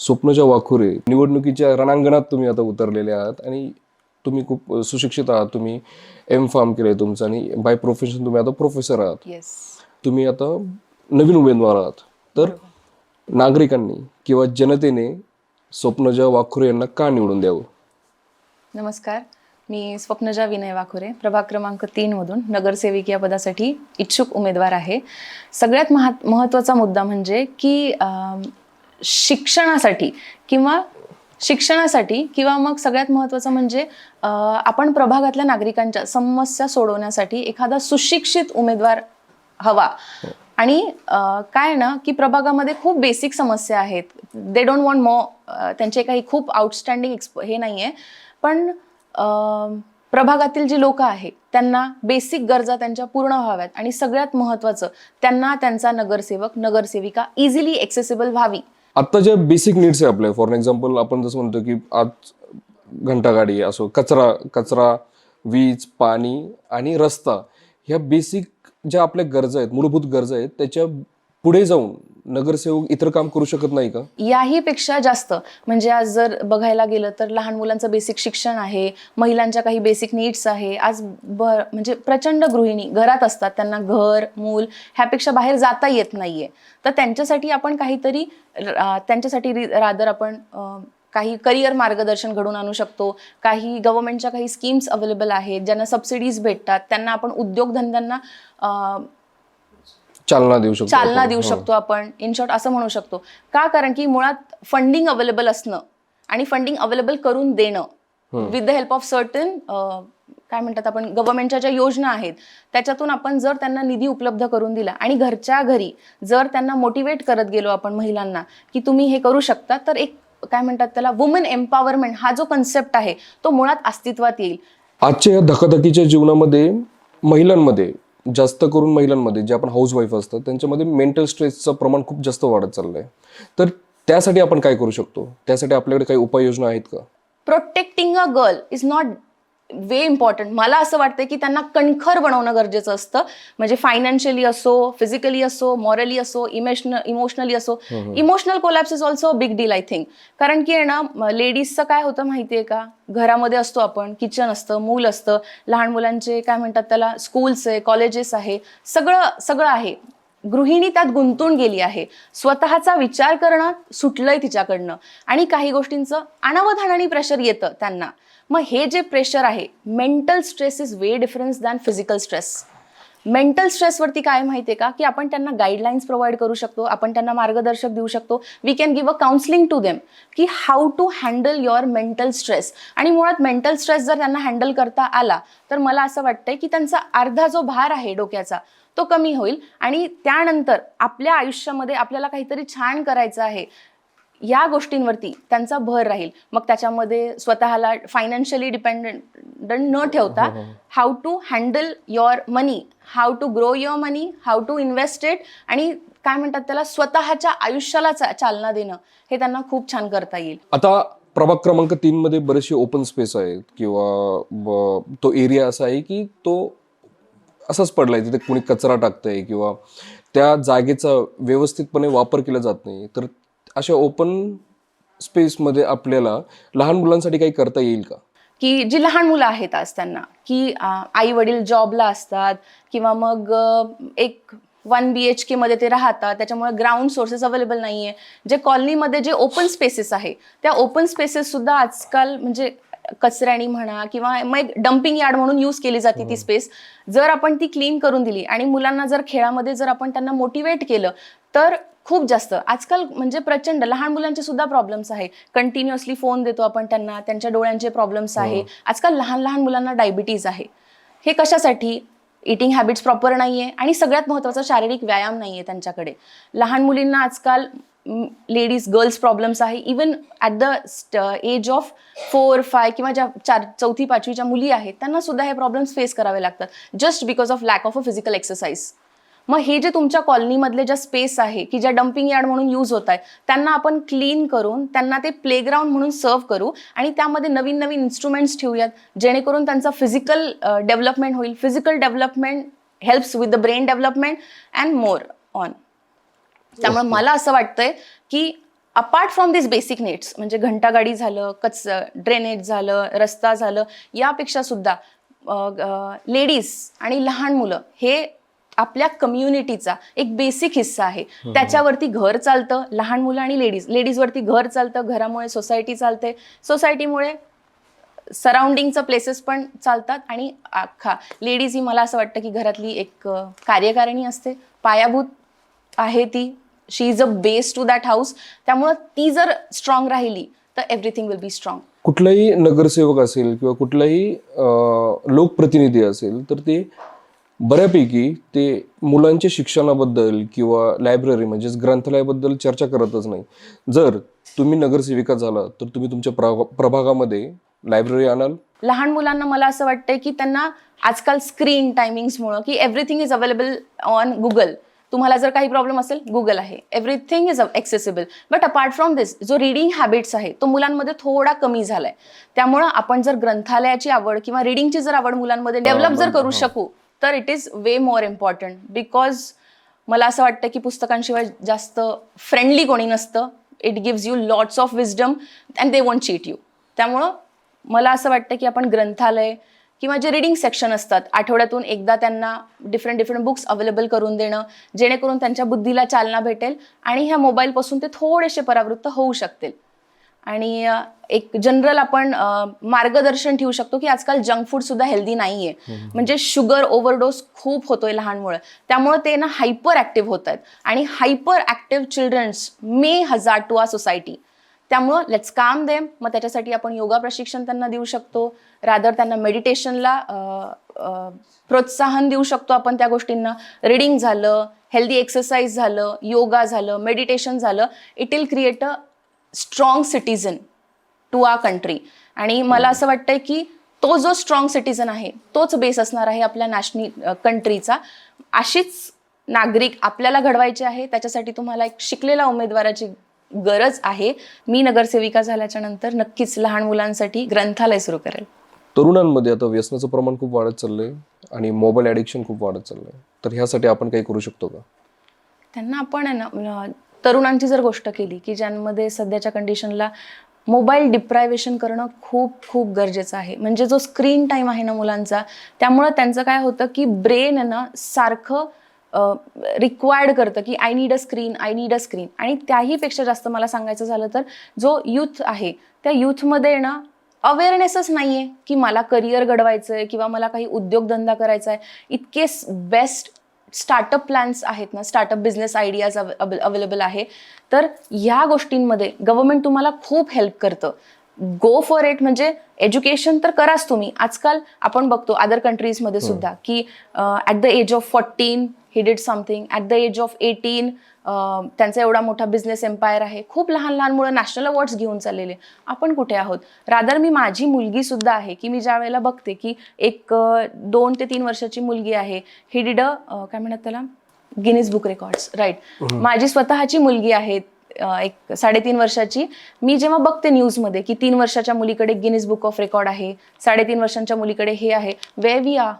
स्वप्नच्या वाखुरे निवडणुकीच्या रणांगणात तुम्ही आता उतरलेले आहात आणि तुम्ही खूप सुशिक्षित आहात. तुम्ही एम फार्म केलंय तुमचं आणि बाय प्रोफेशन तुम्ही आता प्रोफेसर आहात. तुम्ही आता नवीन उमेदवार आहात. तर नागरिकांनी किंवा जनतेने स्वप्नजा वाखुरे यांना का निवडून द्यावं? नमस्कार. मी स्वप्नजा विनय वाखुरे प्रभाग क्रमांक तीनमधून नगरसेविक या पदासाठी इच्छुक उमेदवार आहे. सगळ्यात महा महत्त्वाचा मुद्दा म्हणजे की शिक्षणासाठी किंवा शिक्षणासाठी किंवा मग सगळ्यात महत्त्वाचं म्हणजे आपण प्रभागातल्या नागरिकांच्या समस्या सोडवण्यासाठी एखादा सुशिक्षित उमेदवार हवा. आणि काय ना की प्रभागामध्ये खूप बेसिक समस्या आहेत. दे डोंट वॉन्ट मो त्यांचे काही खूप आउटस्टँडिंग एक्सप हे नाही आहे पण प्रभागातील जी लोक आहेत त्यांना बेसिक गरजा त्यांच्या पूर्ण व्हाव्यात. आणि सगळ्यात महत्त्वाचं त्यांना त्यांचा नगरसेवक नगरसेविका इझिली एक्सेसिबल व्हावी. आत्ता ज्या बेसिक नीड्स आहे आपल्या फॉर एक्झाम्पल आपण जसं म्हणतो की आज घंटागाडी असो कचरा कचरा वीज पाणी आणि रस्ता ह्या बेसिक ज्या आपल्या गरजा आहेत मूलभूत गरजा आहेत त्याच्या पुढे जाऊन नगरसेवक इतर काम करू शकत नाही का? याही पेक्षा जास्त. म्हणजे आज जर बघायला गेलं तर लहान मुलांचं बेसिक शिक्षण आहे महिलांच्या काही बेसिक नीड्स आहे. आज ब म्हणजे प्रचंड गृहिणी घरात असतात. त्यांना घर मूल ह्यापेक्षा बाहेर जाता येत नाहीये. तर त्यांच्यासाठी आपण काहीतरी त्यांच्यासाठी रादर आपण काही करिअर मार्गदर्शन घडून आणू शकतो. काही गव्हर्नमेंटच्या काही स्कीम्स अवेलेबल आहेत. ज्यांना सबसिडीज भेटतात. त्यांना आपण उद्योगधंद्यांना चालना देऊ शकतो चालना. देऊ हो. शकतो आपण इन शॉर्ट असं म्हणू शकतो का कारण की मुळात फंडिंग अवेलेबल असणं आणि फंडिंग अवेलेबल करून देणं with the help of certain काय म्हणतात आपण गव्हर्नमेंटच्या ज्या योजना आहेत त्याच्यातून आपण जर त्यांना निधी उपलब्ध करून दिला आणि घरच्या घरी जर त्यांना मोटिवेट करत गेलो आपण महिलांना की तुम्ही हे करू शकता तर एक काय म्हणतात त्याला वुमन एम्पॉवरमेंट हा जो कन्सेप्ट आहे तो मुळात अस्तित्वात येईल आजच्या या धकाधकीच्या जीवनामध्ये महिलांमध्ये जास्त करून महिलांमध्ये जे आपण हाऊस वाईफ असतात त्यांच्यामध्ये मेंटल स्ट्रेसचं प्रमाण खूप जास्त वाढत चाललंय. तर त्यासाठी आपण काय करू शकतो? त्यासाठी आपल्याकडे काही उपाययोजना आहेत का? Protecting a girl is not way important मला असं वाटतं की त्यांना कणखर बनवणं गरजेचं असतं. म्हणजे फायनान्शियली असो फिजिकली असो मॉरली असो इमोशनल इमोशनली असो. Emotional collapse is also big deal I think कारण की आहे ना लेडीजचं काय होतं माहिती आहे का? घरामध्ये असतो आपण किचन असतं मूल असतं. लहान मुलांचे काय म्हणतात त्याला? स्कूल्स आहे कॉलेजेस आहे. सगळं सगळं आहे. गृहिणी त्यात गुंतून गेली आहे. स्वतःचा विचार करणं सुटलंय तिच्याकडनं. आणि काही गोष्टींचं अनावधानाने प्रेशर येतं त्यांना. मग हे जे प्रेशर आहे mental stress is way difference than physical stress mental स्ट्रेसवरती काय माहिती आहे का? की आपण त्यांना गाईडलाईन्स प्रोव्हाइड करू शकतो आपण त्यांना मार्गदर्शक देऊ शकतो. We can give a counselling to them की how to handle your mental stress आणि मुळात मेंटल स्ट्रेस जर त्यांना हँडल करता आला तर मला असं वाटतंय की त्यांचा अर्धा जो भार आहे डोक्याचा तो कमी होईल. आणि त्यानंतर आपल्या आयुष्यामध्ये आपल्याला काहीतरी छान करायचं आहे या गोष्टींवरती त्यांचा भर राहील. मग त्याच्यामध्ये स्वतःला फायनान्शियली डिपेंडंट न ठेवता how to handle your money how to grow your money how to invest it आणि काय म्हणतात त्याला स्वतःच्या आयुष्याला चालना देणं हे त्यांना खूप छान करता येईल. आता प्रभाग क्रमांक तीन मध्ये बरेचसे ओपन स्पेस आहेत किंवा तो एरिया असा आहे की तो असाच पडलाय तिथे कोणी कचरा टाकतंय किंवा त्या जागेचा व्यवस्थितपणे वापर केला जात नाही. तर अशा ओपन स्पेसमध्ये आपल्याला लहान मुलांसाठी काही करता येईल का? की जी लहान मुलं आहेत आज त्यांना की आई वडील जॉबला असतात किंवा मग एक वन बी एच केमध्ये ते राहतात त्याच्यामुळे ग्राउंड सोर्सेस अवेलेबल नाही आहे जे कॉलनीमध्ये जे ओपन स्पेसेस आहे त्या ओपन स्पेसेस सुद्धा आजकाल म्हणजे कचऱ्यानी म्हणा किंवा मग एक डम्पिंग यार्ड म्हणून यूज केली जाते ती स्पेस जर आपण ती क्लीन करून दिली आणि मुलांना जर खेळामध्ये जर आपण त्यांना मोटिवेट केलं तर खूप जास्त. आजकाल म्हणजे प्रचंड लहान मुलांचे सुद्धा प्रॉब्लेम्स आहे. कंटिन्युअसली फोन देतो आपण त्यांना त्यांच्या डोळ्यांचे प्रॉब्लेम्स आहे. आजकाल लहान लहान मुलांना डायबिटीज आहे. हे कशासाठी? इटिंग हॅबिट्स प्रॉपर नाही आहे आणि सगळ्यात महत्त्वाचा शारीरिक व्यायाम नाही आहे त्यांच्याकडे. लहान मुलींना आजकाल लेडीज गर्ल्स प्रॉब्लेम्स आहे. Even at the age of four five किंवा ज्या चार चौथी पाचवीच्या मुली आहेत त्यांना सुद्धा हे प्रॉब्लेम्स फेस करावे लागतात. Just because of lack of a physical exercise मग हे जे तुमच्या कॉलनीमधले ज्या स्पेस आहे की ज्या डम्पिंग यार्ड म्हणून यूज होत आहे त्यांना आपण क्लीन करून त्यांना ते प्लेग्राऊंड म्हणून सर्व करू आणि त्यामध्ये नवीन नवीन इन्स्ट्रुमेंट्स ठेवूयात जेणेकरून त्यांचा फिजिकल डेव्हलपमेंट होईल. Physical development helps with the brain development and more on त्यामुळे मला असं वाटतंय की apart from this basic needs म्हणजे घंटागाडी झालं कच ड्रेनेज झालं रस्ता झालं यापेक्षा सुद्धा लेडीज आणि लहान मुलं हे आपल्या कम्युनिटीचा एक बेसिक हिस्सा आहे. त्याच्यावरती घर चालतं लहान मुलं आणि लेडीज लेडीजवरती घर चालतं घरामुळे सोसायटी चालते. सोसायटीमुळे सराउंडिंगचं प्लेसेस पण चालतात आणि अख्खा लेडीज ही मला असं वाटतं की घरातली एक कार्यकारिणी असते. पायाभूत आहे ती. She is a base to that house त्यामुळं ती जर स्ट्रॉंग राहिली तर एव्हरीथिंग विल बी स्ट्रॉंग कुठलाही नगरसेवक असेल किंवा कुठलाही लोकप्रतिनिधी असेल तर ते बऱ्यापैकी ते मुलांच्या शिक्षणाबद्दल किंवा लायब्ररी म्हणजेच ग्रंथालयाबद्दल चर्चा करतच नाही. जर तुम्ही नगरसेविका झाला तर तुम्ही तुमच्या प्रभा- प्रभागामध्ये लायब्ररी आणाल. लहान मुलांना मला असं वाटतंय की त्यांना आजकाल स्क्रीन टायमिंग्समुळं की everything is available on Google तुम्हाला जर काही प्रॉब्लेम असेल गुगल आहे. Everything is accessible but apart from this जो रिडिंग हॅबिट्स आहे तो मुलांमध्ये थोडा कमी झालाय. त्यामुळं आपण जर ग्रंथालयाची आवड किंवा रिडिंगची जर आवड मुलांमध्ये डेव्हलप जर करू शकू तर it is way more important because मला असं वाटतं की पुस्तकांशिवाय जास्त फ्रेंडली कोणी नसतं. It gives you lots of wisdom and they want cheat you त्यामुळं मला असं वाटतं की आपण ग्रंथालय किंवा जे रिडिंग सेक्शन असतात आठवड्यातून एकदा त्यांना डिफरंट डिफरंट बुक्स अवेलेबल करून देणं जेणेकरून त्यांच्या बुद्धीला चालना भेटेल आणि ह्या मोबाईलपासून ते थोडेसे परावृत्त होऊ शकतील. आणि एक जनरल आपण मार्गदर्शन ठेवू शकतो की आजकाल जंक फूड सुद्धा हेल्दी नाहीये. म्हणजे शुगर ओव्हरडोस खूप होतोय लहान मुलं त्यामुळे ते ना हायपर ऍक्टिव्ह होत आहेत आणि hyper active childrens may hazard to our society त्यामुळं लेट्स काम देम मग त्याच्यासाठी आपण योगा प्रशिक्षण त्यांना देऊ शकतो. रादर त्यांना मेडिटेशनला प्रोत्साहन देऊ शकतो आपण त्या गोष्टींना. रिडिंग झालं हेल्दी एक्सरसाइज झालं योगा झालं मेडिटेशन झालं. It will create a strong citizen to our country आणि मला असं वाटतंय की तो जो स्ट्रॉंग सिटीजन आहे तोच बेस असणार आहे आपल्या नॅशनल कंट्रीचा अशीच नागरिक आपल्याला घडवायचे आहे त्याच्यासाठी तुम्हाला एक शिकलेल्या उमेदवाराची गरज आहे. मी नगरसेविका झाल्याच्यानंतर नक्कीच लहान मुलांसाठी ग्रंथालय सुरू करेल. तरुणांमध्ये आता व्यसनाचं प्रमाण खूप वाढत चाललंय आणि मोबाईल ॲडिक्शन खूप वाढत चाललंय. तर ह्यासाठी आपण काही करू शकतो का? त्यांना आपण तरुणांची जर गोष्ट केली की ज्यांमध्ये सध्याच्या कंडिशनला मोबाईल डिप्रायव्हेशन करणं खूप खूप गरजेचं आहे. म्हणजे जो स्क्रीन टाईम आहे ना मुलांचा त्यामुळं त्यांचं काय होतं की ब्रेन ना सारखं रिक्वायर्ड करतं की I need a screen I need a screen आणि त्याहीपेक्षा जास्त मला सांगायचं झालं तर जो यूथ आहे त्या यूथमध्ये ना अवेअरनेसच नाही आहे की मला करिअर घडवायचं आहे किंवा मला काही उद्योगधंदा करायचा आहे इतके बेस्ट स्टार्टअप प्लॅन्स आहेत ना स्टार्टअप बिझनेस आयडियाज अवेलेबल आहे. तर ह्या गोष्टींमध्ये गव्हर्नमेंट तुम्हाला खूप हेल्प करतं. गो फॉर इट म्हणजे एज्युकेशन तर कराच तुम्ही. आजकाल आपण बघतो अदर कंट्रीजमध्ये सुद्धा की at the age of fourteen he did something at the age of eighteen त्यांचा एवढा मोठा बिझनेस एम्पायर आहे. खूप लहान लहान मुलं नॅशनल अवॉर्ड्स घेऊन चाललेले. आपण कुठे आहोत? रादर मी माझी मुलगी सुद्धा आहे की मी ज्या वेळेला बघते की एक दोन ते तीन वर्षाची मुलगी आहे. ही डिड अ काय म्हणतात त्याला? गिनीज बुक रेकॉर्ड्स राईट माझी स्वतःची मुलगी आहे एक साडेतीन वर्षाची. मी जेव्हा बघते न्यूजमध्ये की तीन वर्षाच्या मुलीकडे गिनीज बुक ऑफ रेकॉर्ड आहे साडेतीन वर्षांच्या मुलीकडे हे आहे way we are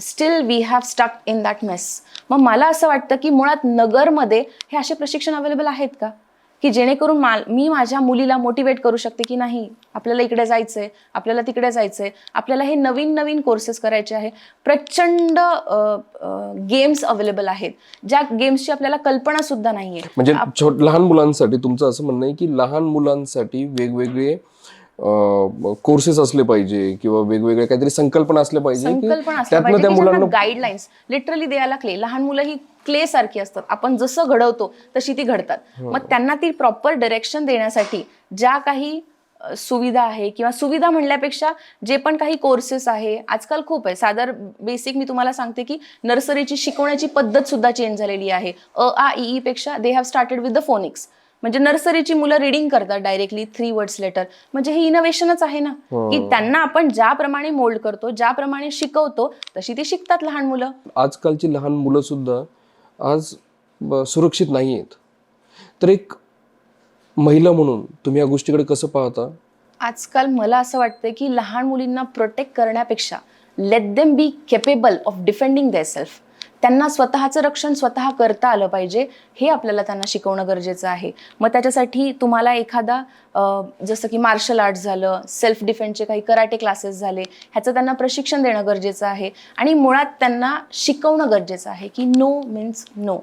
still we have stuck in that mess मग मला असं वाटतं की मुळात नगरमध्ये हे असे प्रशिक्षण अवेलेबल आहेत का? की जेणेकरून मा मी माझ्या मुलीला मोटिवेट करू शकते की नाही? आपल्याला इकडे जायचंय आपल्याला तिकडे जायचंय आपल्याला हे नवीन नवीन कोर्सेस करायचे आहे. प्रचंड गेम्स अवेलेबल आहेत. ज्या गेम्सची आपल्याला कल्पना सुद्धा नाहीये. म्हणजे लहान मुलांसाठी तुमचं असं म्हणणं आहे की लहान मुलांसाठी वेगवेगळे कोर्सेस असले पाहिजे किंवा वेगवेगळे काहीतरी संकल्पना असल्या पाहिजे की संकल्पना असल्या त्यातनं पाहिजे त्या मुलांना गाईडलाईन्स लिटरली द्यायला क्ले लहान मुलं ही क्ले सारखी असतात. आपण जसं घडवतो तशी ती घडतात. मग त्यांना ती प्रॉपर डिरेक्शन देण्यासाठी ज्या काही अ, सुविधा आहे किंवा सुविधा म्हणल्यापेक्षा जे पण काही कोर्सेस आहे आजकाल खूप आहे. सादर बेसिक मी तुम्हाला सांगते की नर्सरीची शिकवण्याची पद्धत सुद्धा चेंज झालेली आहे. अ आ ई ई पेक्षा they have started with the phonics म्हणजे नर्सरीची मुलं रिडिंग करतात डायरेक्टली थ्री वर्ड्स लेटर म्हणजे हे इनोव्हेशनच आहे ना. की त्यांना आपण ज्याप्रमाणे मोल्ड करतो ज्याप्रमाणे शिकवतो तशी ती शिकतात लहान मुलं. आजकालची लहान मुलं सुद्धा आज सुरक्षित नाही आहेत. तर एक महिला म्हणून तुम्ही या गोष्टीकडे कसं पाहता? आजकाल मला असं वाटतं की लहान मुलींना प्रोटेक्ट करण्यापेक्षा let them be capable of defending their self त्यांना स्वतःचं रक्षण स्वतः करता आलं पाहिजे हे आपल्याला त्यांना शिकवणं गरजेचं आहे. मग त्याच्यासाठी तुम्हाला एखादा जसं की मार्शल आर्ट झालं सेल्फ डिफेन्सचे काही कराटे क्लासेस झाले ह्याचं त्यांना प्रशिक्षण देणं गरजेचं आहे. आणि मुळात त्यांना शिकवणं गरजेचं आहे की no means no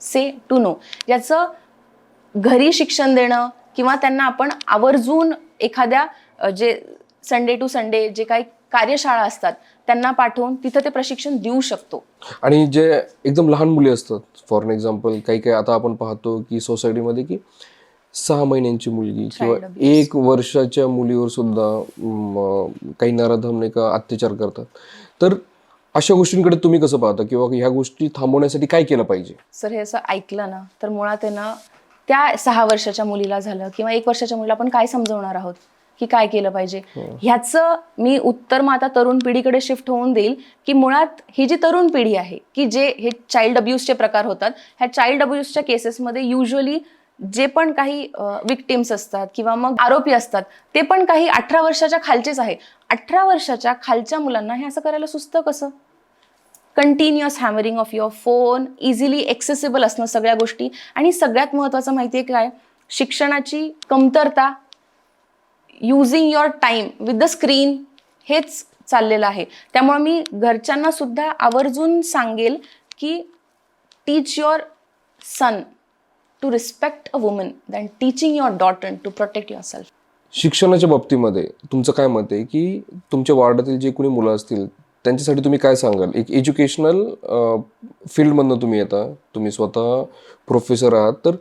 say to no याचं घरी शिक्षण देणं किंवा त्यांना आपण आवर्जून एखाद्या जे संडे टू संडे जे काही कार्यशाळा असतात त्यांना पाठवून तिथं ते प्रशिक्षण देऊ शकतो. आणि जे एकदम लहान मुली असतात फॉर एक्झाम्पल काही काही आता आपण पाहतो की सोसायटीमध्ये की सहा महिन्यांची मुलगी किंवा. एक वर्षाच्या मुलीवर सुद्धा काही नराधम नाही का अत्याचार करतात. तर अशा गोष्टींकडे तुम्ही कसं पाहता? किंवा ह्या गोष्टी थांबवण्यासाठी काय केलं पाहिजे? सर हे असं ऐकलं ना तर मुळात ना त्या सहा वर्षाच्या मुलीला झालं किंवा एक वर्षाच्या मुलीला आपण काय समजवणार आहोत? की काय केलं पाहिजे. ह्याचं मी उत्तर मग आता तरुण पिढीकडे शिफ्ट होऊन देईल की मुळात ही जी तरुण पिढी आहे की जे हे चाइल्ड अब्यूजचे प्रकार होतात ह्या चाइल्ड अब्यूजच्या केसेसमध्ये युजली जे पण काही विक्टिम्स असतात किंवा मग आरोपी असतात ते पण काही अठरा वर्षाच्या खालचेच आहे. अठरा वर्षाच्या खालच्या मुलांना हे असं करायला सुचतं कसं? Continuous hammering of your phone easily accessible असणं सगळ्या गोष्टी. आणि सगळ्यात महत्त्वाचं माहिती आहे काय? शिक्षणाची कमतरता using your time with the screen हेच चाललेलं आहे. त्यामुळे मी घरच्यांना सुद्धा आवर्जून सांगेल की teach your son to respect a woman than teaching your daughter to protect your self शिक्षणाच्या बाबतीमध्ये तुमचं काय मत आहे की तुमच्या वार्डातील जे कोणी मुलं असतील त्यांच्यासाठी तुम्ही काय सांगाल? एक एज्युकेशनल फील्डमधनं तुम्ही येता तुम्ही स्वतः प्रोफेसर आहात तर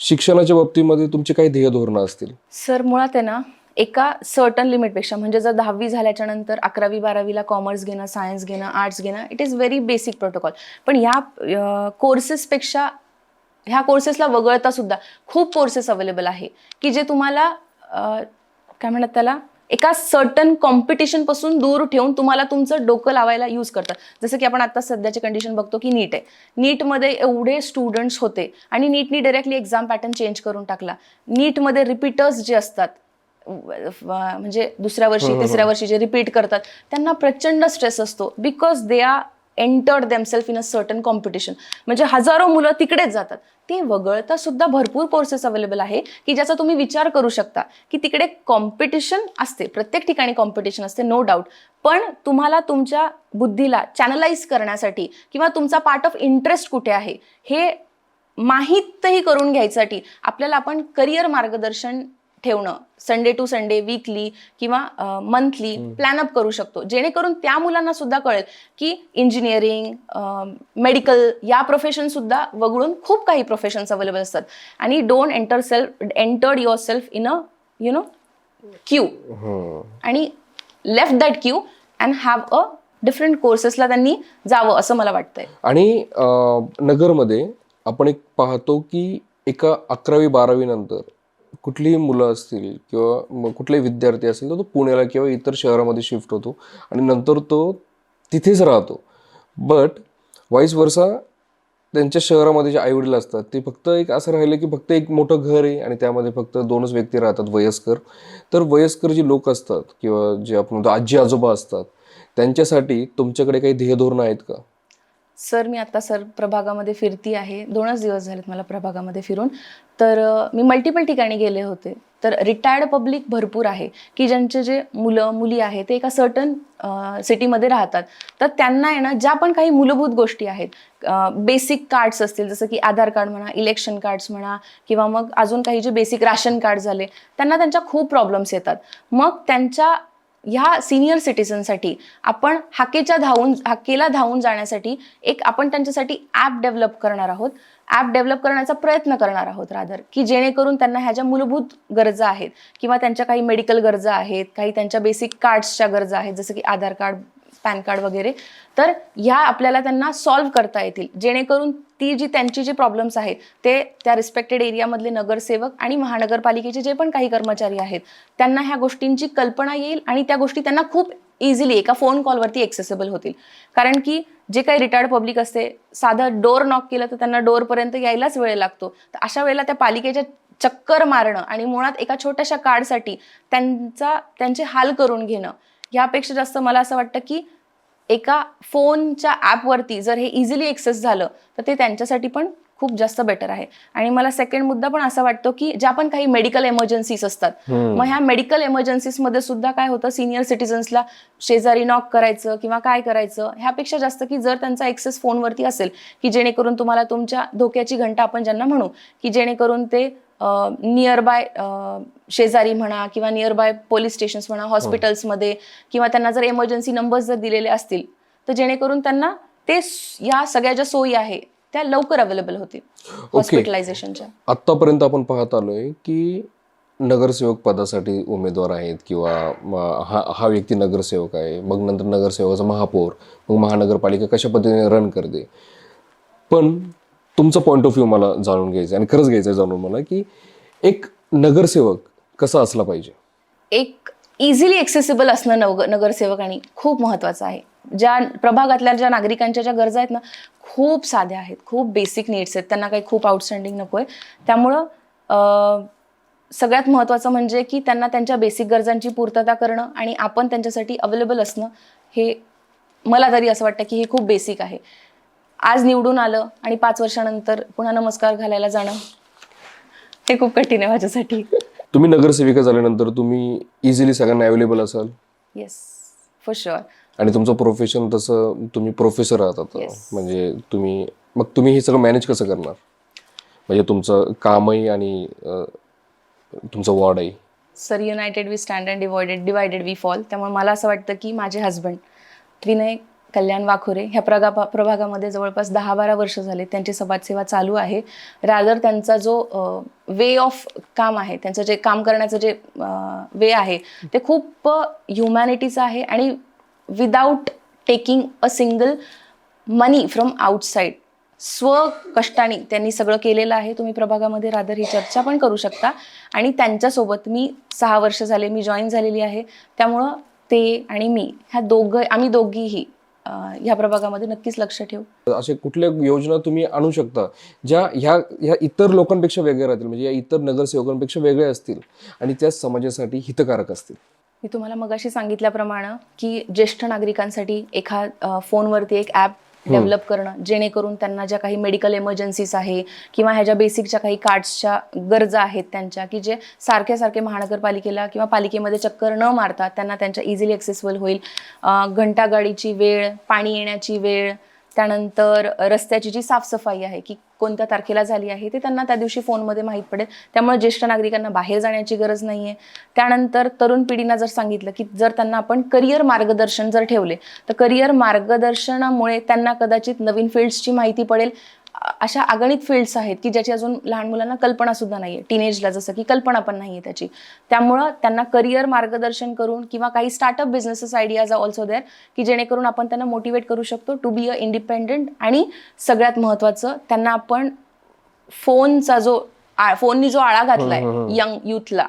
शिक्षणाच्या बाबतीमध्ये तुमचे काही ध्येय धोरणं असतील? सर मुळात आहे ना एका सर्टन लिमिटपेक्षा म्हणजे जर दहावी झाल्याच्यानंतर अकरावी बारावीला कॉमर्स घेणं सायन्स घेणं आर्ट्स घेणं it is very basic protocol पण ह्या कोर्सेसपेक्षा ह्या कोर्सेसला वगळता सुद्धा खूप कोर्सेस अवेलेबल आहे की जे तुम्हाला काय म्हणतात त्याला एका सर्टन कॉम्पिटिशनपासून दूर ठेवून तुम्हाला तुमचं डोकं लावायला यूज करतात. जसं की आपण आता सध्याची कंडिशन बघतो की नीट आहे. नीटमध्ये एवढे स्टुडंट्स होते आणि नीटनी डायरेक्टली एक्झाम पॅटर्न चेंज करून टाकला. नीटमध्ये रिपीटर्स जे असतात म्हणजे दुसऱ्या वर्षी तिसऱ्या वर्षी जे रिपीट करतात त्यांना प्रचंड स्ट्रेस असतो because they are entered themselves in a certain competition म्हणजे हजारो मुलं तिकडेच जातात. ते वगळता सुद्धा भरपूर कोर्सेस अवेलेबल आहे की ज्याचा तुम्ही विचार करू शकता की तिकडे कॉम्पिटिशन असते. प्रत्येक ठिकाणी कॉम्पिटिशन असते नो डाऊट पण तुम्हाला तुमच्या बुद्धीला चॅनलाइज करण्यासाठी किंवा तुमचा पार्ट ऑफ इंटरेस्ट कुठे आहे हे माहीतही करून घ्यायसाठी आपल्याला आपण करिअर मार्गदर्शन ठेवणं संडे टू संडे वीकली किंवा मंथली प्लॅनअप करू शकतो. जेणेकरून त्या मुलांना सुद्धा कळेल की इंजिनिअरिंग मेडिकल या प्रोफेशन सुद्धा वगळून खूप काही प्रोफेशन्स अवेलेबल असतात. आणि don't enter self entered your self in a you know queue आणि left that queue and have a different कोर्सेसला त्यांनी जावं असं मला वाटतंय. आणि नगरमध्ये आपण एक पाहतो की एका अकरावी बारावी नंतर कुठलीही मुलं असतील किंवा मग कुठलेही विद्यार्थी असतील तर तो पुण्याला किंवा इतर शहरामध्ये शिफ्ट होतो आणि नंतर तो तिथेच राहतो. बट वाईस वर्षा त्यांच्या शहरामध्ये जे आईवडील असतात ते फक्त एक असं राहिलं की फक्त एक मोठं घर आहे आणि त्यामध्ये फक्त दोनच व्यक्ती राहतात वयस्कर. तर वयस्कर जी लोक असतात किंवा जे आपण म्हणतो आजी आजोबा असतात त्यांच्यासाठी तुमच्याकडे काही ध्येयधोरणं आहेत का? सर मी आता सर प्रभागामध्ये फिरती आहे. दोनच दिवस झालेत मला प्रभागामध्ये फिरून. तर मी मल्टिपल ठिकाणी गेले होते. तर रिटायर्ड पब्लिक भरपूर आहे की ज्यांचे जे मुलं मुली आहे ते एका सर्टन सिटीमध्ये राहतात. तर त्यांना आहे ना ज्या पण काही मूलभूत गोष्टी आहेत बेसिक कार्ड्स असतील जसं की आधार कार्ड म्हणा इलेक्शन कार्ड्स म्हणा किंवा मग अजून काही जे बेसिक राशन कार्ड झाले त्यांना त्यांच्या खूप प्रॉब्लेम्स येतात. मग त्यांच्या ह्या सिनियर सिटीजनसाठी आपण हाकेच्या धावून हाकेला धावून जाण्यासाठी एक आपण त्यांच्यासाठी ॲप डेव्हलप करणार आहोत. ॲप डेव्हलप करण्याचा प्रयत्न करणार आहोत रादर की जेणेकरून त्यांना ह्या ज्या मूलभूत गरजा आहेत किंवा त्यांच्या काही मेडिकल गरजा आहेत काही त्यांच्या बेसिक कार्ड्सच्या गरजा आहेत जसं की आधार कार्ड पॅन कार्ड वगैरे तर ह्या आपल्याला त्यांना सॉल्व्ह करता येतील. जेणेकरून ती जी त्यांची जी प्रॉब्लेम्स आहेत ते त्या रिस्पेक्टेड एरियामधले नगरसेवक आणि महानगरपालिकेचे जे पण काही कर्मचारी आहेत त्यांना ह्या गोष्टींची कल्पना येईल आणि त्या गोष्टी त्यांना खूप इझिली एका फोन कॉलवरती एक्सेसिबल होतील. कारण की जे काही रिटायर्ड पब्लिक असते साधं डोर नॉक केलं तर त्यांना डोरपर्यंत यायलाच वेळ लागतो. तर अशा वेळेला त्या पालिकेच्या चक्कर मारणं आणि मुळात एका छोट्याशा कार्डसाठी त्यांचा त्यांचे हाल करून घेणं यापेक्षा जास्त मला असं वाटतं की एका फोनच्या ॲपवरती जर हे इझिली एक्सेस झालं तर ते त्यांच्यासाठी पण खूप जास्त बेटर आहे. आणि मला सेकंड मुद्दा पण असा वाटतो की ज्या पण काही मेडिकल एमर्जन्सीज असतात मग ह्या मेडिकलमध्ये सुद्धा काय होतं? सिनियर सिटीजन्सला शेजारी नॉक करायचं किंवा काय करायचं? ह्यापेक्षा जास्त की जर त्यांचा एक्सेस फोनवरती असेल की जेणेकरून तुम्हाला तुमच्या धोक्याची घंटा आपण ज्यांना म्हणू की जेणेकरून ते नियर बाय शेजारी म्हणा किंवा नियर बाय पोलीस स्टेशन्स म्हणा हॉस्पिटल्समध्ये किंवा त्यांना जर इमर्जन्सी नंबर्स जर दिलेले असतील तर जेणेकरून त्यांना ते या सगळ्या ज्या सोयी आहे त्या लवकर अवेलेबल होतील हॉस्पिटलायझेशनच्या आत्तापर्यंत आपण पाहत आलोय की नगरसेवक पदासाठी उमेदवार आहेत किंवा हा हा व्यक्ती नगरसेवक आहे मग नंतर नगरसेवकाचा महापौर मग महानगरपालिका कशा पद्धतीने रन करते? पण तुमचं पॉईंट ऑफ व्ह्यू मला जाणून घ्यायचं आणि खरंच घ्यायचं जाणून मला की एक नगरसेवक कसा असला पाहिजे? एक इझिली एक्सेसिबल असणं नव नगरसेवक आणि खूप महत्त्वाचं आहे. ज्या प्रभागातल्या ज्या नागरिकांच्या ज्या गरजा आहेत ना खूप साध्या आहेत. खूप बेसिक नीड्स आहेत. त्यांना काही खूप आउटस्टँडिंग नको आहे त्यामुळं सगळ्यात महत्त्वाचं म्हणजे की त्यांना त्यांच्या बेसिक गरजांची पूर्तता करणं आणि आपण त्यांच्यासाठी अवेलेबल असणं हे मला तरी असं वाटतं की हे खूप बेसिक आहे. आज निवडून आलं आणि पाच वर्षानंतर पुन्हा नमस्कार घालायला जाणं हे खूप कठीण आहे माझ्यासाठी. तुम्ही नगरसेविका झाल्यानंतर तुम्ही इझिली सगळ्यांना अवेलेबल असाल? येस फॉर शुअर आणि तुमचं प्रोफेशन तसं तुम्ही प्रोफेसर आहात आता. Yes. म्हणजे तुम्ही मग तुम्ही हे सगळं मॅनेज कसं करणार? म्हणजे तुमचं कामही आणि अं, तुमचं वॉर्डही sir united we stand and divided divided we fall त्यामुळे मला असं वाटतं की माझे हस्बंड विनय कल्याण वाखोरे ह्या प्रगा प्रभागामध्ये जवळपास दहा बारा वर्ष झाले त्यांची समाजसेवा चालू आहे. रादर त्यांचा जो वे ऑफ काम आहे त्यांचं जे काम करण्याचं जे वे आहे ते खूप ह्युमॅनिटीचं आहे आणि without taking a single money from outside स्व कष्टाने त्यांनी सगळं केलेलं आहे. तुम्ही प्रभागामध्ये रादर ही चर्चा पण करू शकता. आणि त्यांच्यासोबत मी सहा वर्ष झाले मी जॉईन झालेली आहे. त्यामुळं ते आणि मी ह्या दोघं आम्ही दोघीही ह्या प्रभागामध्ये नक्कीच लक्ष ठेवू. असे कुठल्या योजना तुम्ही आणू शकता ज्या ह्या ह्या इतर लोकांपेक्षा वेगळ्या राहतील म्हणजे या इतर नगरसेवकांपेक्षा वेगळ्या असतील आणि त्या समाजासाठी हितकारक असतील? मी तुम्हाला मगाशी सांगितल्याप्रमाणे की ज्येष्ठ नागरिकांसाठी अ, फोनवरती एक ॲप डेव्हलप करणं जेणेकरून त्यांना ज्या काही मेडिकल एमर्जन्सीज आहे किंवा ह्या ज्या बेसिकच्या काही कार्ड्सच्या गरजा आहेत त्यांच्या की जे सारखे सारखे महानगरपालिकेला किंवा पालिकेमध्ये चक्कर न मारता त्यांना त्यांच्या इझिली ॲक्सेसिबल होईल. घंटागाडीची वेळ पाणी येण्याची वेळ त्यानंतर रस्त्याची जी साफसफाई आहे की कोणत्या तारखेला झाली आहे ते त्यांना त्या दिवशी फोनमध्ये माहीत पडेल. त्यामुळे ज्येष्ठ नागरिकांना बाहेर जाण्याची गरज नाही आहे त्यानंतर तरुण पिढींना जर सांगितलं की जर त्यांना आपण करिअर मार्गदर्शन जर ठेवले तर करिअर मार्गदर्शनामुळे त्यांना कदाचित नवीन फील्ड्सची माहिती पडेल. अशा अगणित फील्ड्स आहेत की ज्याची अजून लहान मुलांना कल्पना सुद्धा नाही आहे टीनेजला जसं की कल्पना पण नाही आहे त्याची. त्यामुळं त्यांना करिअर मार्गदर्शन करून किंवा काही startup businesses ideas are also there की जेणेकरून आपण त्यांना मोटिवेट करू शकतो टू बी अ इंडिपेंडेंट आणि सगळ्यात महत्त्वाचं त्यांना आपण फोनचा जो फोननी जो आळा घातलाय यंग युथला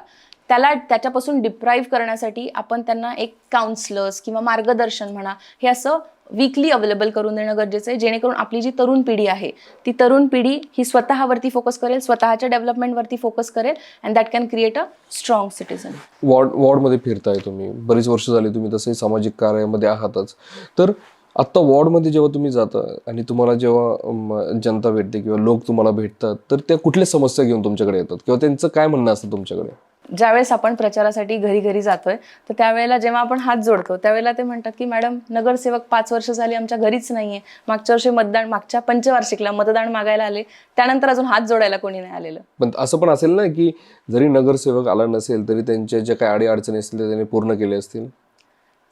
त्याला त्याच्यापासून डिप्राईव्ह करण्यासाठी आपण त्यांना एक काउन्सलर्स किंवा मार्गदर्शन म्हणा हे असं वीकली अवेलेबल करून देणं गरजेचं आहे. जेणेकरून आपली जी तरुण पिढी आहे ती तरुण पिढी ही स्वतःवरती फोकस करेल स्वतःच्या डेव्हलपमेंटवरती फोकस करेल and that can create a strong citizen ward वॉर्डमध्ये फिरताय तुम्ही. बरीच वर्ष झाली तुम्ही तसे सामाजिक कार्यामध्ये आहातच. तर आत्ता वॉर्डमध्ये जेव्हा तुम्ही जाता आणि तुम्हाला जेव्हा जनता भेटते किंवा लोक तुम्हाला भेटतात तर त्या कुठल्या समस्या घेऊन तुमच्याकडे येतात? किंवा त्यांचं काय म्हणणं असतं तुमच्याकडे? ज्यावेळेस आपण प्रचारासाठी घरी घरी जातोय तर त्यावेळेला जेव्हा आपण हात जोडतो त्यावेळेला ते म्हणतात की मॅडम नगरसेवक पाच वर्ष झाली आमच्या घरीच नाहीये. मागच्या वर्षी मतदान मागच्या पंचवार्षिकला मतदान मागायला आले. त्यानंतर अजून हात जोडायला कोणी नाही आलेलं. पण असं पण असेल ना की जरी नगरसेवक आला नसेल तरी त्यांच्या ज्या काही अडी अडचणी असतील त्या त्यांनी पूर्ण केले असतील?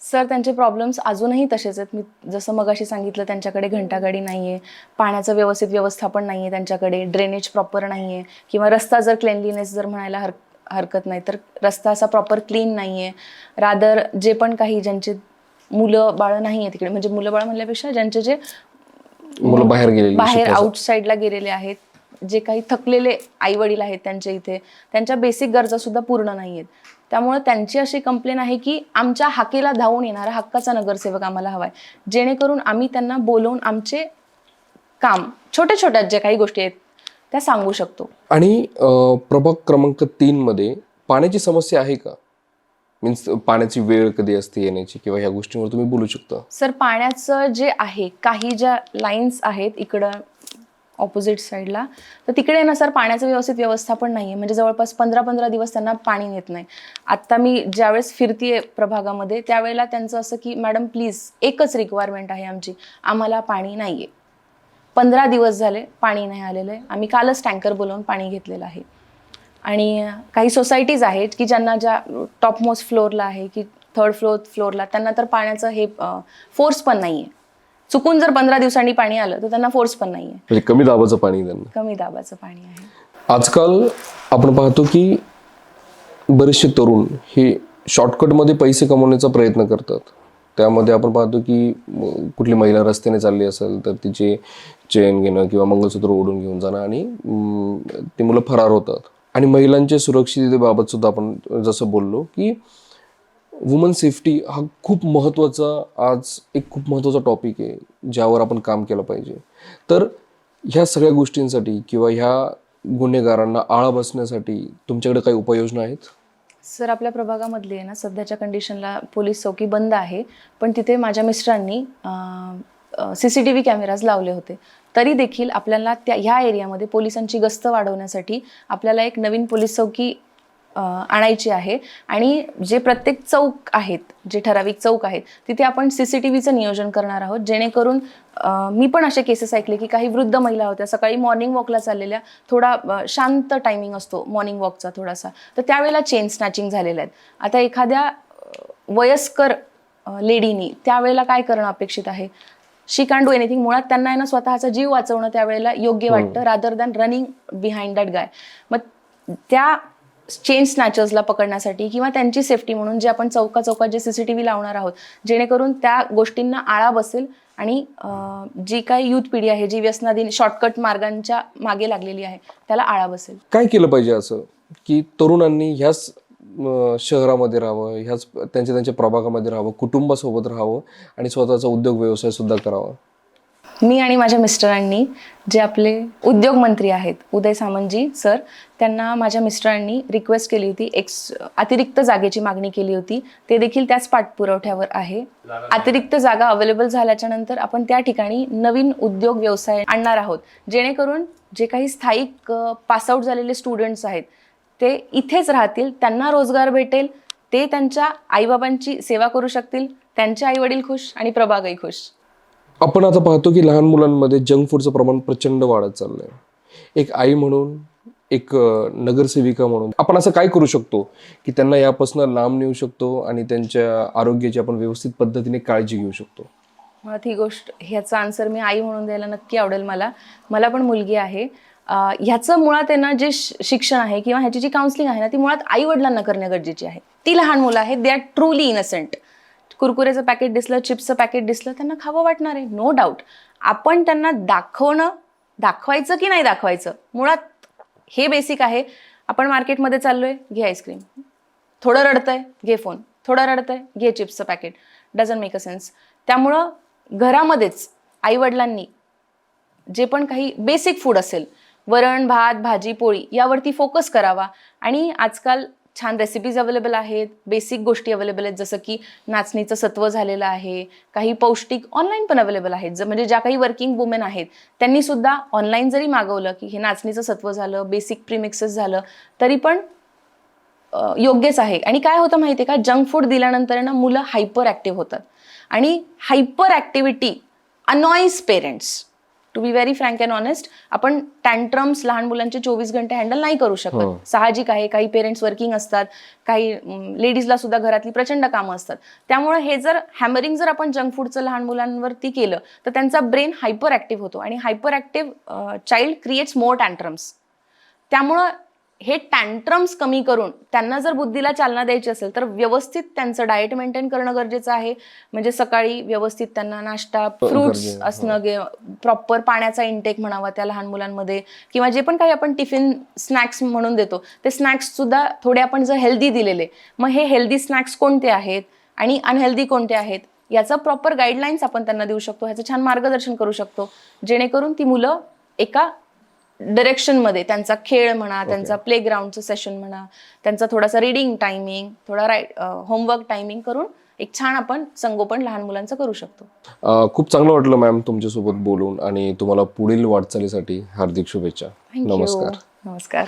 सर त्यांचे प्रॉब्लेम्स अजूनही तसेच आहेत. मी जसं मगाशी सांगितलं त्यांच्याकडे घंटागाडी नाही आहे पाण्याचं व्यवस्थित व्यवस्थापन नाही आहे त्यांच्याकडे ड्रेनेज प्रॉपर नाही आहे किंवा रस्ता जर क्लेनलीनेस जर म्हणायला हर हरकत नाही. तर रस्ता असा प्रॉपर क्लीन नाही आहे रादर जे पण काही ज्यांचे मुलं बाळं नाही आहे तिकडे म्हणजे मुलं बाळं म्हणल्यापेक्षा ज्यांचे जे मुलं बाहेर गेलेली बाहेर. आउटसाईडला गेलेले आहेत जे काही थकलेले आई वडील आहेत त्यांच्या इथे त्यांच्या बेसिक गरजा सुद्धा पूर्ण नाही आहेत त्यामुळे त्यांची अशी कंप्लेन आहे की आमच्या हाकेला धावून येणारा हक्काचा नगरसेवक आम्हाला हवाय. जेणेकरून आम्ही त्यांना बोलवून आमचे काम छोट्या छोट्या ज्या काही गोष्टी आहेत त्या सांगू शकतो. आणि प्रभाग क्रमांक तीन मध्ये पाण्याची समस्या आहे का? मीन्स पाण्याची वेळ कधी असते येण्याची किंवा ह्या गोष्टींवर तुम्ही बोलू शकता. सर पाण्याचं जे आहे काही ज्या लाईन्स आहेत इकडं ऑपोजिट साईडला तर तिकडे ना सर पाण्याचं व्यवस्थित व्यवस्थापन नाही आहे म्हणजे जवळपास पंधरा पंधरा दिवस त्यांना पाणी येत नाही. आत्ता मी ज्यावेळेस फिरतीये प्रभागामध्ये त्यावेळेला त्यांचं असं की मॅडम प्लीज एकच रिक्वायरमेंट आहे आमची. आम्हाला पाणी नाही आहे पंधरा दिवस झाले पाणी नाही आलेलं आहे. आम्ही कालच टँकर बोलवून पाणी घेतलेलं आहे. आणि काही सोसायटीज आहेत की ज्यांना ज्या टॉपमोस्ट फ्लोअरला आहे की थर्ड फ्लोअर फ्लोअरला त्यांना तर पाण्याचं हे फोर्स पण नाही आहे चुकून जर पंधरा दिवसांनी पाणी आलं तर त्यांना फोर्स पण नाही आहे म्हणजे कमी दाबाचं पाणी त्यांना. कमी दाबाचं पाणी आहे. आजकाल आपण पाहतो की बरेचसे तरुण हे शॉर्टकटमध्ये पैसे कमवण्याचा प्रयत्न करतात. त्यामध्ये आपण पाहतो की कुठली महिला रस्त्याने चालली असेल तर तिचे चेन घेणं किंवा मंगळसूत्र ओढून घेऊन जाणं आणि ती मुलं फरार होतात. आणि महिलांच्या सुरक्षिततेबाबत सुद्धा आपण जसं बोललो की वुमन सेफ्टी हा खूप महत्त्वाचा आज एक खूप महत्त्वाचा टॉपिक आहे ज्यावर आपण काम केलं पाहिजे. तर ह्या सगळ्या गोष्टींसाठी किंवा ह्या गुन्हेगारांना आळा बसण्यासाठी तुमच्याकडे काही उपाययोजना आहेत? सर आपल्या प्रभागामधली आहे ना सध्याच्या कंडिशनला पोलीस चौकी बंद आहे. पण तिथे माझ्या मिस्टरांनी C C T V cameras लावले होते. तरी देखील आपल्याला त्या ह्या एरियामध्ये पोलिसांची गस्त वाढवण्यासाठी आपल्याला एक नवीन पोलीस चौकी आणायची आहे. आणि जे प्रत्येक चौक आहेत जे ठराविक चौक आहेत तिथे आपण सी सी टी व्हीचं नियोजन करणार आहोत. जेणेकरून मी पण असे केसेस ऐकले की काही वृद्ध महिला होत्या सकाळी मॉर्निंग वॉकला चाललेल्या थोडा शांत टायमिंग असतो मॉर्निंग वॉकचा थोडासा. तर त्यावेळेला चेन स्नॅचिंग झालेल्या आहेत आता एखाद्या वयस्कर लेडीनी त्यावेळेला काय करणं अपेक्षित आहे? शी कॅन डू एनिथिंग मुळात त्यांना आहे ना स्वतःचा जीव वाचवणं त्यावेळेला योग्य वाटतं rather than running behind that guy मग त्या चेन स्नॅचर्सला पकडण्यासाठी किंवा त्यांची सेफ्टी म्हणून जे आपण चौका चौकात जे सी सी टी व्ही लावणार आहोत जेणेकरून त्या गोष्टींना आळा बसेल आणि जी काही युथ पिढी आहे जी व्यसनाधीन शॉर्टकट मार्गांच्या मागे लागलेली आहे त्याला आळा बसेल. काय केलं पाहिजे असं? की तरुणांनी ह्याच शहरामध्ये राहावं ह्याच त्यांच्या त्यांच्या प्रभागामध्ये राहावं कुटुंबासोबत राहावं आणि स्वतःचा उद्योग व्यवसाय सुद्धा करावा? मी आणि माझ्या मिस्टरांनी जे आपले उद्योग मंत्री आहेत उदय सामंतजी सर त्यांना माझ्या मिस्टरांनी रिक्वेस्ट केली होती एक अतिरिक्त जागेची मागणी केली होती. ते देखील त्याच पाठपुरवठ्यावर आहे. अतिरिक्त जागा अवेलेबल झाल्याच्यानंतर आपण त्या ठिकाणी नवीन उद्योग व्यवसाय आणणार आहोत. जेणेकरून जे काही स्थायिक पासआउट झालेले स्टुडंट्स आहेत ते इथेच राहतील त्यांना रोजगार भेटेल ते त्यांच्या आईबाबांची सेवा करू शकतील त्यांचे आईवडील खुश आणि प्रभागही खुश. आपण आता पाहतो की लहान मुलांमध्ये जंक फूडचं प्रमाण प्रचंड वाढत चाललंय. एक आई म्हणून एक नगरसेविका म्हणून आपण असं काय करू शकतो की त्यांना यापासून लांब नेऊ शकतो आणि त्यांच्या आरोग्याची आपण व्यवस्थित पद्धतीने काळजी घेऊ शकतो? मला ती गोष्ट ह्याचा आन्सर मी आई म्हणून द्यायला नक्की आवडेल मला. मला पण मुलगी आहे. ह्याचं मुळात आहे ना जे श- शिक्षण आहे किंवा ह्याची जी काउन्सिलिंग आहे ना ती मुळात आई वडिलांना करणे गरजेची आहे. ती लहान मुलं आहेत दे आर ट्रूली इनसेंट कुरकुरेचं पॅकेट दिसलं चिप्सचं पॅकेट दिसलं त्यांना खावं वाटणार आहे नो डाऊट आपण त्यांना दाखवणं दाखवायचं की नाही दाखवायचं? मुळात हे बेसिक आहे. आपण मार्केटमध्ये चाललो आहे घे आईस्क्रीम थोडं रडतंय घे फोन थोडं रडतंय घे चिप्सचं packet doesn't make a sense त्यामुळं घरामध्येच आईवडिलांनी जे पण काही बेसिक फूड असेल वरण भात भाजी पोळी यावरती फोकस करावा. आणि आजकाल छान रेसिपीज अवेलेबल आहेत बेसिक गोष्टी अवेलेबल आहेत जसं की नाचणीचं सत्व झालेलं आहे काही पौष्टिक ऑनलाईन पण अवेलेबल आहेत ज- म्हणजे ज्या काही वर्किंग वुमेन आहेत त्यांनी सुद्धा ऑनलाईन जरी मागवलं की हे नाचणीचं सत्व झालं बेसिक प्रीमिक्सेस झालं तरी पण योग्यच आहे. आणि काय होतं माहिती आहे का? जंक फूड दिल्यानंतर ना मुलं हायपर ॲक्टिव्ह होतात. आणि hyper activity annoys parents to be very frank and honest आपण टँट्रम्स लहान मुलांचे चोवीस घंटे हँडल नाही करू हो. शकत साहजिक आहे काही पेरेंट्स वर्किंग असतात काही लेडीजला सुद्धा घरातली प्रचंड कामं असतात. त्यामुळे हे जर हॅमरिंग जर आपण जंक फूडचं लहान मुलांवरती केलं तर त्यांचा ब्रेन हायपर ॲक्टिव्ह होतो. आणि hyper active child creates more tantrums त्यामुळं हे टँट्रम्स कमी करून त्यांना जर बुद्धीला चालना द्यायची असेल तर व्यवस्थित त्यांचं डाएट मेंटेन करणं गरजेचं आहे. म्हणजे सकाळी व्यवस्थित त्यांना नाश्ता फ्रुट्स गरजेचं, असणं प्रॉपर पाण्याचा इंटेक म्हणावा त्या लहान मुलांमध्ये. किंवा जे पण काही आपण टिफिन स्नॅक्स म्हणून देतो ते स्नॅक्स सुद्धा थोडे आपण जर हेल्दी दिलेले मग हे हेल्दी स्नॅक्स कोणते आहेत आणि अनहेल्दी कोणते आहेत याचं प्रॉपर गाईडलाईन्स आपण त्यांना देऊ शकतो ह्याचं छान मार्गदर्शन करू शकतो. जेणेकरून ती मुलं एका डिरेक्शनमध्ये त्यांचा खेळ म्हणा त्यांचा प्ले ग्राउंडचं सेशन म्हणा त्यांचा थोडासा रिडिंग टायमिंग थोडा राईट होमवर्क टायमिंग करून एक छान आपण संगोपन लहान मुलांचं करू शकतो. खूप चांगलं वाटलं मॅम तुमच्यासोबत बोलून आणि तुम्हाला पुढील वाटचालीसाठी हार्दिक शुभेच्छा. नमस्कार. नमस्कार.